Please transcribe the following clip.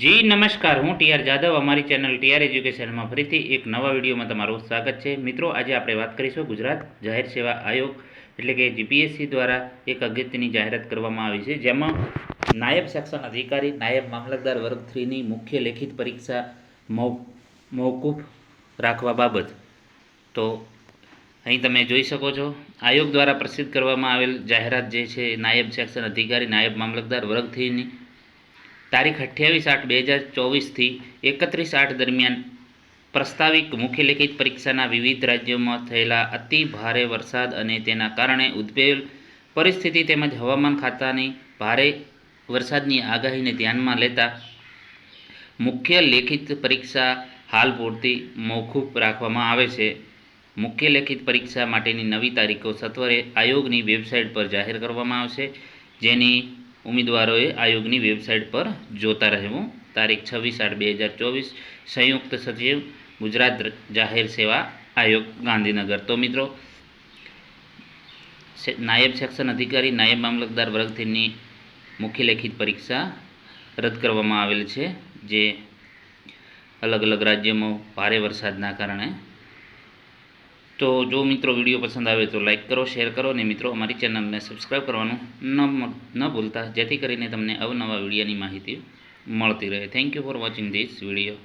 જી, નમસ્કાર. હું ટીઆર જાદવ. અમારી ચેનલ ટીઆર એજ્યુકેશનમાં ફરીથી એક નવા વિડીયોમાં તમારું સ્વાગત છે. મિત્રો, આજે આપણે વાત કરીશું ગુજરાત જાહેર સેવા આયોગ, એટલે કે જીપીએસસી દ્વારા એક અગત્યની જાહેરાત કરવામાં આવી છે, જેમાં નાયબ સેક્શન અધિકારી, નાયબ મામલતદાર વર્ગ થ્રીની મુખ્ય લેખિત પરીક્ષા મોકૂફ રાખવા બાબત. તો અહીં તમે જોઈ શકો છો, આયોગ દ્વારા પ્રસિદ્ધ કરવામાં આવેલ જાહેરાત જે છે, નાયબ સેક્શન અધિકારી, નાયબ મામલતદાર વર્ગ થ્રીની તારીખ અઠ્યાવીસ આઠ બે હજાર ચોવીસથી એકત્રીસ આઠ દરમિયાન પ્રસ્તાવિક મુખ્ય લેખિત પરીક્ષાના વિવિધ રાજ્યોમાં થયેલા અતિ ભારે વરસાદ અને તેના કારણે ઉદ્ભવેલ પરિસ્થિતિ તેમજ હવામાન ખાતાની ભારે વરસાદની આગાહીને ધ્યાનમાં લેતા મુખ્ય લેખિત પરીક્ષા હાલ પૂરતી મોકૂફ રાખવામાં આવે છે. મુખ્ય લેખિત પરીક્ષા માટેની નવી તારીખો સત્વરે આયોગની વેબસાઇટ પર જાહેર કરવામાં આવશે. જેની ઉમેદવારોએ આયોગની વેબસાઇટ પર જોતા રહેવું. તારીખ છવ્વીસ આઠ બે હજાર ચોવીસ, સંયુક્ત સચિવ, ગુજરાત જાહેર સેવા આયોગ, ગાંધીનગર. તો મિત્રો નાયબ સેક્શન અધિકારી, નાયબ મામલતદાર વર્ગથીની મુખ્ય લેખિત પરીક્ષા રદ કરવામાં આવેલ છે, જે અલગ અલગ રાજ્યોમાં ભારે વરસાદના કારણે તો જો મિત્રો વીડિયો પસંદ આવે તો લાઈક કરો, શેર કરો અને મિત્રો અમારી ચેનલને સબસ્ક્રાઈબ કરવાનું ન ન ભૂલતા, જેથી કરીને તમને અવનવા વિડીયોની માહિતી મળતી રહે. Thank you for watching this video